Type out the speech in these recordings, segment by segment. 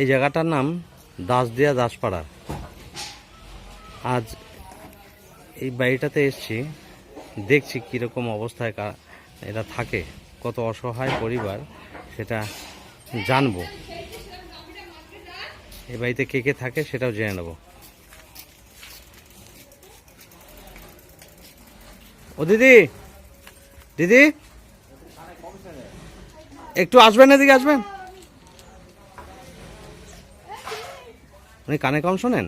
এই জায়গাটার নাম দাসদিয়া দাসপাড়া। আজ এই বাড়িটাতে এসছি, দেখছি কীরকম অবস্থায় এরা থাকে, কত অসহায় পরিবার, সেটা জানব। এই বাড়িতে কে কে থাকে সেটাও জেনে নেব। ও দিদি দিদি? একটু আসবেন এদিকে, আসবেন? উনি কানে কম শোনেন?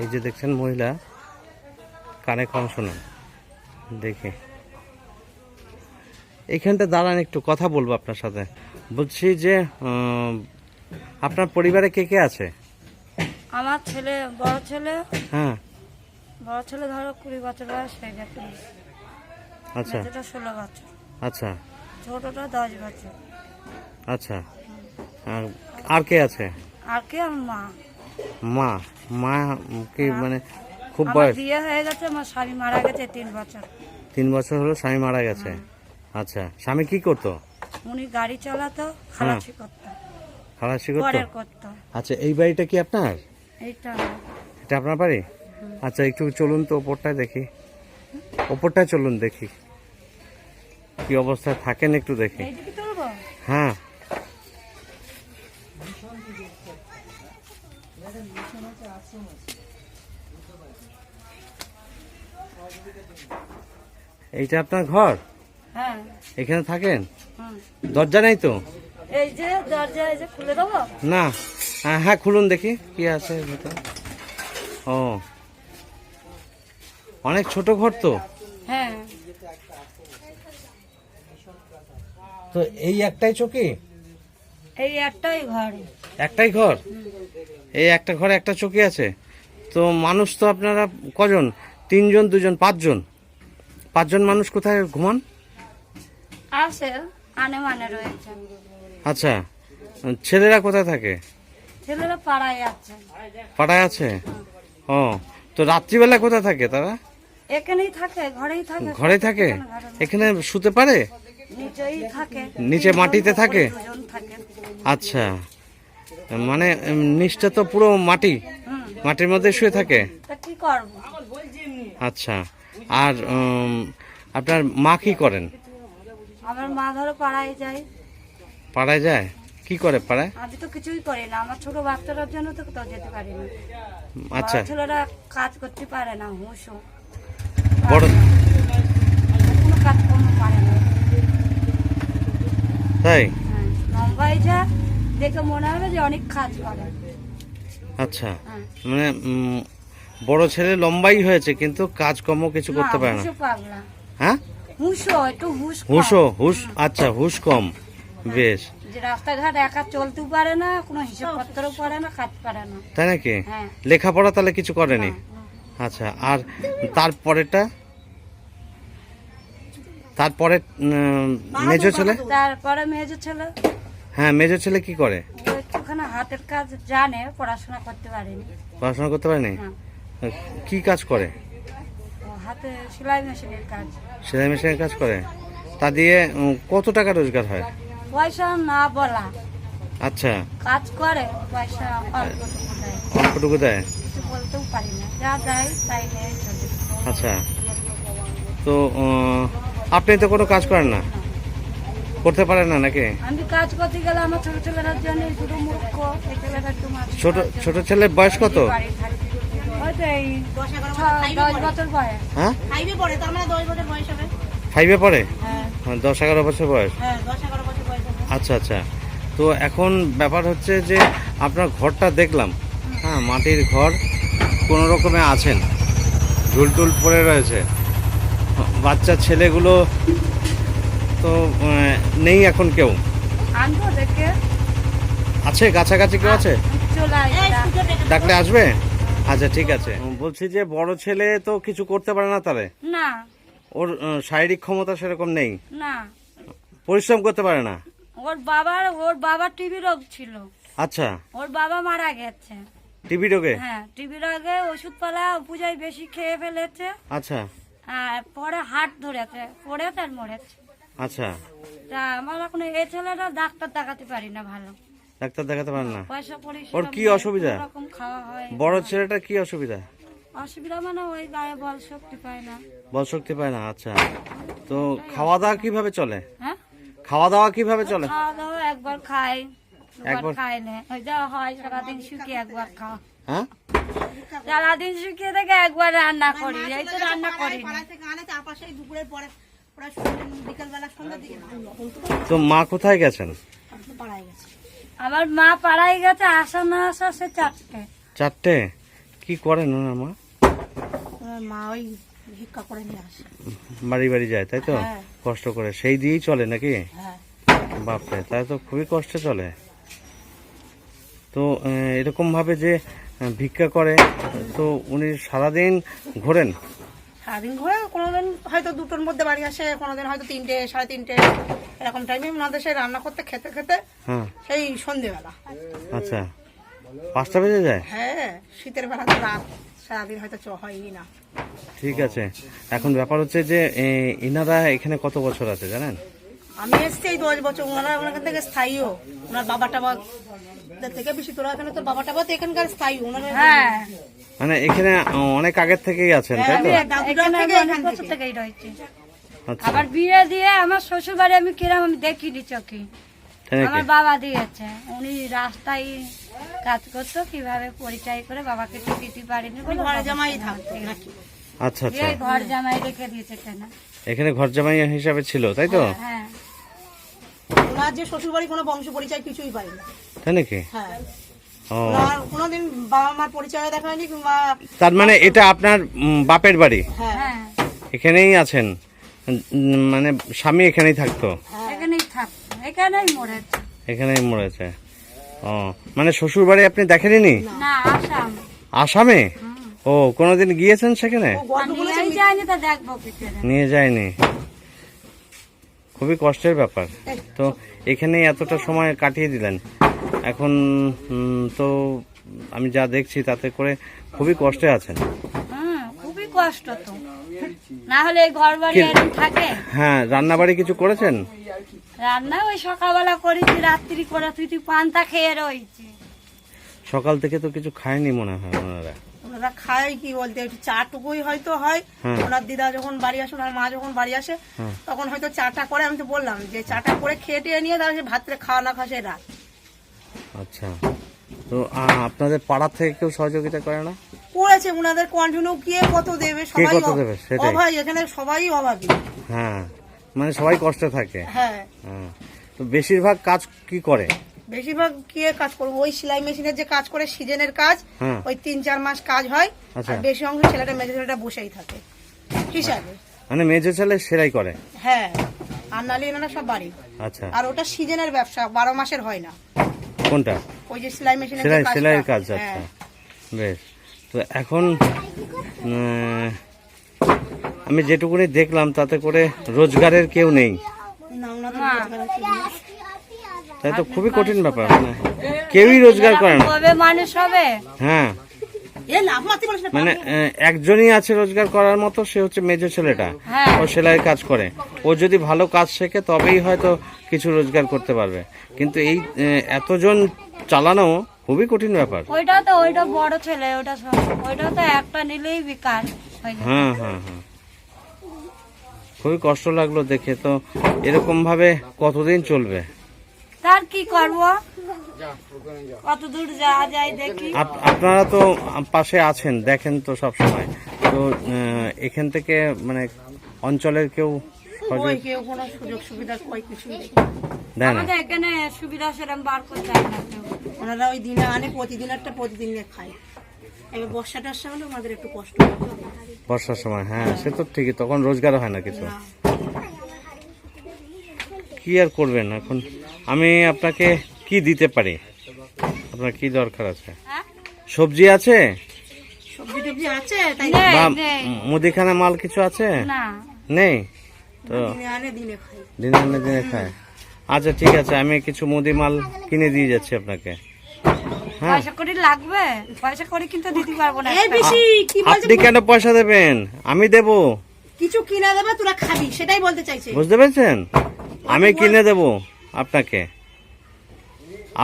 এই যে দেখছেন মহিলা, কানে কম শোনেন। দেখে। এইখানটা দাঁড়ান একটু, কথা বলব আপনার সাথে। বলছি যে আপনার পরিবারে কে কে আছে? আমার ছেলে বড় ছেলে। হ্যাঁ বড় ছেলে ধরো কুড়ি বছর বয়স হয়ে গেছে। আচ্ছা। মেয়েটা ষোলো বছর। আচ্ছা। ছোটটা দশ বছর। আচ্ছা। আর আর কে আছে? আর কে? আমার মা। মা? মা কি মানে খুব বয়স? বিয়ে হয়ে গেছে আমার স্বামী মারা গেছে তিন বছর। তিন বছর হলো স্বামী মারা গেছে। আচ্ছা। স্বামী কি করতো? উনি গাড়ি চালাতো খালাসি করতো। খালাসি করতো। আচ্ছা এই বাড়িটা কি আপনার? এটা আপনার বাড়ি? আচ্ছা একটু চলুন তো ওপরটায় দেখি। ওপরটায় চলুন দেখি। কি অবস্থায় থাকেন একটু দেখি। হ্যাঁ। এইটা আপনার ঘর? হ্যাঁ। এখানে থাকেন? দরজা নেই তো? এই যে দরজা এই যে খুলে দেবো? না। হ্যাঁ হ্যাঁ খুলুন দেখি কি আছে ভেতরে। ও। অনেক ছোট ঘর তো? হ্যাঁ। তো এই একটাই চকি? এই একটাই ঘর। একটাই ঘর? এই একটা ঘরে একটা চকি আছে? তো মানুষ তো আপনারা কজন? তিনজন দুজন পাঁচজন? পাঁচজন মানুষ কোথায় ঘুমান? আছে আনে মানে রয়েছে। আচ্ছা ছেলেরা কোথায় থাকে? পাড়ায় আছে। পাড়ায় আছে? ও তো রাত্রিবেলা কোথায় থাকে তারা? এখানেই থাকে ঘরেই থাকে। ঘরে থাকে? এখানে শুতে পারে? নিচে মাটিতে থাকে? আচ্ছা। মানে নিচটা তো পুরো মাটি। মাটির মধ্যে শুয়ে থাকে? আচ্ছা। আর আপনার মা কি করেন? আমার মা ধরো পাড়ায় যায়। পাড়ায় যায়? কি করে পাড়ায় আমি তো কিছুই করি না। আমার ছোট বাচ্চাটার জন্য তো কোথাও যেতে পারি না। আচ্ছা। ছেলেরা কাজ করতে পারে না হুঁশো। বড় কোনো কাজ কোনো পারে না। তাই? হ্যাঁ লম্বাই যা দেখে মনে হবে যে অনেক কাজ করে। আচ্ছা। হ্যাঁ। মানে বড় ছেলে লম্বাই হয়েছে কিন্তু কাজকর্ম কিছু করতে পারে না। হ্যাঁ? হুঁশো একটু হুঁশ। হুশো হুশ আচ্ছা হুশ কম। বেশ। যে রাস্তাঘাট একা চলতেও পারে না কোনো হিসাব পারে না কাজ পারে না। তাই নাকি? হ্যাঁ। লেখাপড়া তাহলে কিছু করেনি হ্যাঁ। আচ্ছা আর তারপরেটা তারপরে মেজো ছেলে? তারপরে মেয়েজ ছেলে। হ্যাঁ মেজো ছেলে কি করে? একটুখানি হাতের কাজ জানে পড়াশোনা করতে পারেনি। পড়াশোনা করতে পারেনি? হ্যাঁ। কি কাজ করে? হাতে সেলাই মেশিনের কাজ। সেলাই মেশিনের কাজ করে। তা দিয়ে কত টাকা রোজগার হয়? পয়সা না বলা। আচ্ছা। কাজ করে পয়সা অল্পটুকু দেয়? দেয় কিছু বলতেও পারি না। যা দেয় তাই নিয়ে চলে আচ্ছা। তো আপনি তো কোনো কাজ করেন না? করতে পারেন না নাকি? আমি কাজ করতে গেলে আমার ছোট ছেলেটার জন্য শুধু মূর্খ। ছোট ছোট ছেলের বয়স কত? হ্যাঁ? ফাইভে পড়ে তার মানে দশ বছর বয়স হবে। ফাইভে পড়ে? হ্যাঁ। হ্যাঁ, দশ এগারো বছর বয়স। আচ্ছা আচ্ছা। তো এখন ব্যাপার হচ্ছে যে আপনার ঘরটা দেখলাম। হ্যাঁ মাটির ঘর কোনো রকমে আছেন। ঝুলটুল পড়ে রয়েছে। বাচ্চা ছেলেগুলো তো নেই এখন কেউ? আছে? কাছাকাছি কেউ আছে? ডাকলে আসবে? আচ্ছা ঠিক আছে। বলছি যে বড় ছেলে তো কিছু করতে পারে না তাহলে? না। ওর শারীরিক ক্ষমতা সেরকম নেই? না। পরিশ্রম করতে পারে না? ওর বাবার ওর বাবার টিবি রোগ ছিল। আচ্ছা। ওর বাবা মারা গেছে। টিভি রোগে? হ্যাঁ টিভির আগে ওষুধপালা পূজায় বেশি খেয়ে ফেলেছে। আচ্ছা। আর পরে হাট ধরেছে পড়ে তার মরেছে। আচ্ছা। তা আমার এখন এই ছেলেটা ডাক্তার দেখাতে পারি না ভালো। ডাক্তার দেখাতে পারেন না? পয়সা পরিষেবা ওর কি অসুবিধা? রকম খাওয়া হয় বড় ছেলেটা কি অসুবিধা? অসুবিধা মানে ওই গায়ে বল শক্তি পায় না। বল শক্তি পায় না আচ্ছা। তো খাওয়া দাওয়া কীভাবে চলে? হ্যাঁ? খাওয়া দাওয়া কীভাবে চলে? খাওয়া দাওয়া একবার খাই একবার? খাই না। ওই যা হয় সারাদিন শুকিয়ে একবার খাওয়া। হ্যাঁ? সারাদিন শুকিয়ে থেকে একবার রান্না করি এই তো রান্না করি তো মা কোথায় গেছেন? এখন পাড়ায় গেছে। আমার মা পাড়ায় গেছে আসা না আসা সে চারটে। চারটে? কি করেন ওনার মা? মা ওই ভিক্ষা করে নিয়ে আসে। বাড়ি বাড়ি যায় তাই তো? হ্যাঁ। কষ্ট করে। সেই দিয়েই চলে নাকি? হ্যাঁ। বাপরে তাই তো খুবই কষ্টে চলে। তো এরকম ভাবে যে ভিক্ষা করে তো উনি সারাদিন ঘোরেন? সারাদিন ঘুরে কোনোদিন হয়তো দুটোর মধ্যে বাড়ি আসে কোনোদিন হয়তো তিনটে সাড়ে তিনটে এরকম টাইমে ওনাদের সেই রান্না করতে খেতে খেতে হ্যাঁ। সেই সন্ধেবেলা। আচ্ছা। পাঁচটা বেজে যায়? হ্যাঁ শীতের বেলা তো রাত সারাদিন হয়তো চ হয়ই না। ঠিক আছে। এখন ব্যাপার হচ্ছে যে ইনারা এখানে কত বছর আছে জানেন? আমি এসছি এই দশ বছর ওনারা ওনার থেকে স্থায়ীও। ওনার বাবা টাবা থেকে বেশি তোরা এখানে তোর বাবা টাবা তো এখানকার স্থায়ী ওনারা হ্যাঁ। মানে এখানে অনেক আগের থেকেই আছেন তাই তো? হ্যাঁ, আচ্ছা। আবার বিয়ে দিয়ে আমার শ্বশুর বাড়ি আমি কিরাম আমি দেখিনি চোখে আমার বাবা দিয়েছে। উনি রাস্তায় কাজ করতো কীভাবে পরিচয় করে বাবাকে তো দিতে পারিনি ঘরে জামাই থাকতো আচ্ছা আচ্ছা। ঘর জামাই রেখে দিয়েছে কেন এখানে ঘর জামাই হিসাবে ছিল তাই তো? হ্যাঁ ওনার যে শ্বশুর বাড়ি কোনো বংশ পরিচয় কিছুই পাই না তাই নাকি? হ্যাঁ। ও। ওনার কোনোদিন বাবা মার পরিচয় দেখা হয়নি কিংবা তার মানে এটা আপনার বাপের বাড়ি? হ্যাঁ। হ্যাঁ। এখানেই আছেন? মানে স্বামী এখানেই থাকতো? এখানেই মরেছে। এখানেই মরেছে। ও মানে শ্বশুর বাড়ি আপনি দেখেননি? না আসাম। আসামে? ও কোনোদিন গিয়েছেন সেখানে? নিয়ে যায়নি। খুবই কষ্টের ব্যাপার। তো এখানেই এতটা সময় কাটিয়ে দিলেন। এখন তো আমি যা দেখছি তাতে করে খুবই কষ্টে আছেন। খুবই কষ্ট তো। না হলে ঘর বাড়ি থাকে? হ্যাঁ রান্নাবাড়ি কিছু করেছেন? রান্না ওই সকালবেলা করেছি রাত্রি করে তুই তুই পান্তা খেয়ে রয়েছি। সকাল থেকে তো কিছু খায়নি মনে হয় ওনারা। ওনারা খায় কি বলতে একটু চাটুকুই হয়তো হয়। হ্যাঁ। ওনার দিদা যখন বাড়ি আসে ওনার মা যখন বাড়ি আসে হ্যাঁ। তখন হয়তো চাটা করে আমি তো বললাম যে চাটা করে খেয়ে টেয়ে নিয়ে তারপরে ভাতরে খাওয়া না খাওয়া রাত। আচ্ছা। তো আপনাদের পাড়ার থেকে কেউ সহযোগিতা করে না? করেছে ওনাদের কন্টিনিউ কে কত দেবে? সবাই। অভাবী এখানে সবাই অভাবী। হ্যাঁ। মানে সবাই কষ্টে থাকে। হ্যাঁ। তো বেশিরভাগ কাজ কি করে? বেশিরভাগ কে কাজ করব। ওই সেলাই মেশিনের যে কাজ করে সিজনের কাজ ওই তিন চার মাস কাজ হয়। আচ্ছা। আর বেশি অংশ ছেলেটা মেজে ছেলেটা বসেই থাকে। হিসাবে। মানে মেজে ছেলে সেলাই করে? হ্যাঁ। আর নালি এনারা সব বাড়ি। আচ্ছা। আর ওটা সিজনের ব্যবসা বারো মাসের হয় না। কোনটা? ওই যে সেলাই মেশিনের সেলাই সেলাইয়ের কাজ আচ্ছা। হ্যাঁ। বেশ। তো এখন আমি যেটুকুনি দেখলাম তাতে করে রোজগারের কেউ নেই। তাই তো খুবই কঠিন ব্যাপার মানে কেউই রোজগার করে না। মানুষ হবে? হ্যাঁ। মানে একজনই আছে রোজগার করার মতো সে হচ্ছে মেজো ছেলেটা। হ্যাঁ। ও সেলাইয়ের কাজ করে। ও যদি ভালো কাজ শেখে তবেই হয়তো কিছু রোজগার করতে পারবে। কিন্তু এই এতজন চালানো খুবই কঠিন ব্যাপার। ওইটা তো ওইটা বড় ছেলে ওটা সব- ওইটা তো একটা নিলেই বিকার হ্যাঁ হ্যাঁ হ্যাঁ। খুবই কষ্ট লাগল দেখে। তো এরকম ভাবে কতদিন চলবে? তার কি করব? কত দূর যাওয়া যায় দেখি। আপনারা তো পাশে আছেন দেখেন তো সব সময় তো এখান থেকে মানে অঞ্চলের কেউ কোনো সুযোগ সুবিধা কই কিছুই না আমাদের এখানে সুবিধা সেরকম বার করতে হয় না ওনারা ওই দিনে আনে প্রতিদিন একটা প্রতিদিন নিয়ে খায়। এবার বর্ষা টর্ষা হলে আমাদের একটু কষ্ট। বর্ষার সময় হ্যাঁ সে তো ঠিকই তখন রোজগার হয় না কিছু। কি আর করবেন এখন? আমি আপনাকে কি দিতে পারি? আপনার কি দরকার আছে? হ্যাঁ? সবজি আছে? সবজি টবজি আছে? তাই বা মুদিখানা মাল কিছু আছে? না। নেই? তো দিনে আনে দিনে খায়। আচ্ছা ঠিক আছে আমি কিছু মুদি মাল কিনে দিয়ে যাচ্ছি আপনাকে। পয়সা করি লাগবে? পয়সা করি কিন্তু দিতে পারব না এই বেশি কি বলছে আপনি কেন পয়সা দেবেন? আমি দেব। কিছু কিনা দেবে তোরা খাবি সেটাই বলতে চাইছে। বুঝতে পেরেছেন? আমি কিনে দেব আপনাকে।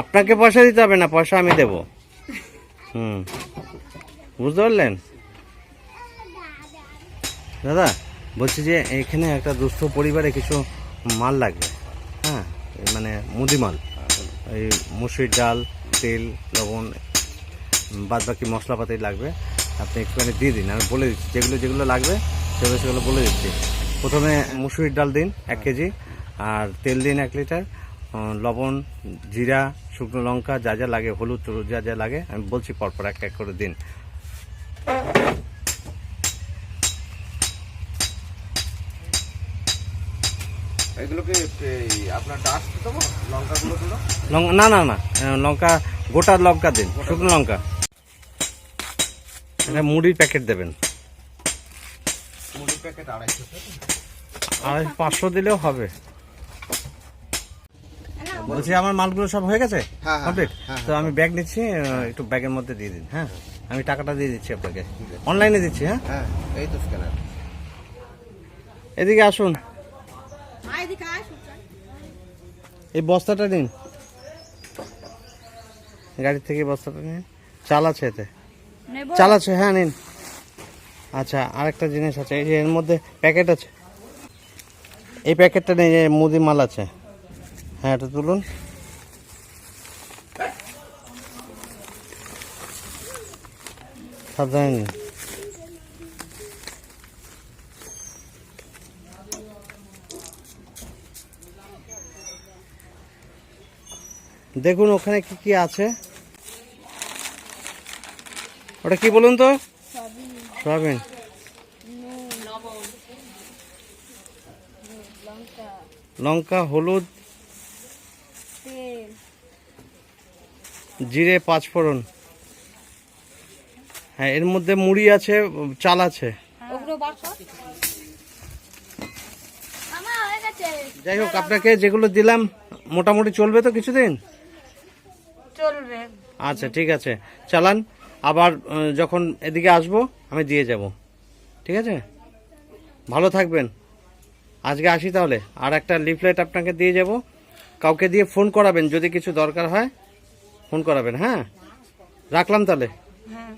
আপনাকে পয়সা দিতে হবে না পয়সা আমি দেব। হুম। বুঝতে পারলেন? দাদা বলছি যে এখানে একটা দুস্থ পরিবারে কিছু মাল লাগবে। হ্যাঁ মানে মুদি মাল এই মুসুরির ডাল তেল, লবণ বাদ বাকি মশলাপাতি লাগবে। আপনি একটুখানি দিয়ে দিন, আমি বলে দিচ্ছি, যেগুলো যেগুলো লাগবে, সেগুলো সেগুলো বলে দিচ্ছি। প্রথমে মুসুরির ডাল দিন, এক কেজি, আর তেল দিন এক লিটার। লবণ, জিরা, শুকনো লঙ্কা, যা যা লাগে, হলুদ, যা যা লাগে, আমি বলছি পরপর এক এক করে দিন। এগুলোকে আপনার ডাস্ট দেবো? লঙ্কাগুলো দিলো না না না লঙ্কা গোটা লঙ্কা দিন শুকনো লঙ্কা। এটা মুড়ির প্যাকেট দেবেন। মুড়ির প্যাকেট আড়াইশো আর পাঁচশো দিলেও হবে। বলছি আমার মালগুলো সব হয়ে গেছে? হ্যাঁ, হ্যাঁ, কমপ্লিট হ্যাঁ, তো আমি ব্যাগ নিচ্ছি একটু ব্যাগের মধ্যে দিয়ে দিন হ্যাঁ? আমি টাকাটা দিয়ে দিচ্ছি আপনাকে। অনলাইনে দিচ্ছি হ্যাঁ? হ্যাঁ এই তো স্ক্যানার এদিকে আসুন। এই বস্তাটা নিন। গাড়ি থেকে বস্তাটা নিন। চাল আছে এতে। চাল আছে হ্যাঁ নিন। আচ্ছা আরেকটা জিনিস আছে এই যে এর মধ্যে প্যাকেট আছে। এই প্যাকেটটা নেই যে মুদি মাল আছে। হ্যাঁ এটা তুলুন। সাবধানে নিন। দেখুন ওখানে কি কি আছে। ওটা কি বলুন তো? সয়াবিন। লঙ্কা, হলুদ, জিরে পাঁচ ফোড়ন হ্যাঁ এর মধ্যে মুড়ি আছে, চাল আছে। যাই হোক, আপনাকে যেগুলো দিলাম, মোটামুটি চলবে তো কিছুদিন? চলবে। আচ্ছা ঠিক আছে। চালান আবার যখন এদিকে আসব আমি দিয়ে যাব। ঠিক আছে? ভালো থাকবেন। আজকে আসি তাহলে। আর একটা লিফলেট আপনাকে দিয়ে যাব। কাউকে দিয়ে ফোন করাবেন যদি কিছু দরকার হয় ফোন করাবেন হ্যাঁ? রাখলাম তাহলে। হ্যাঁ।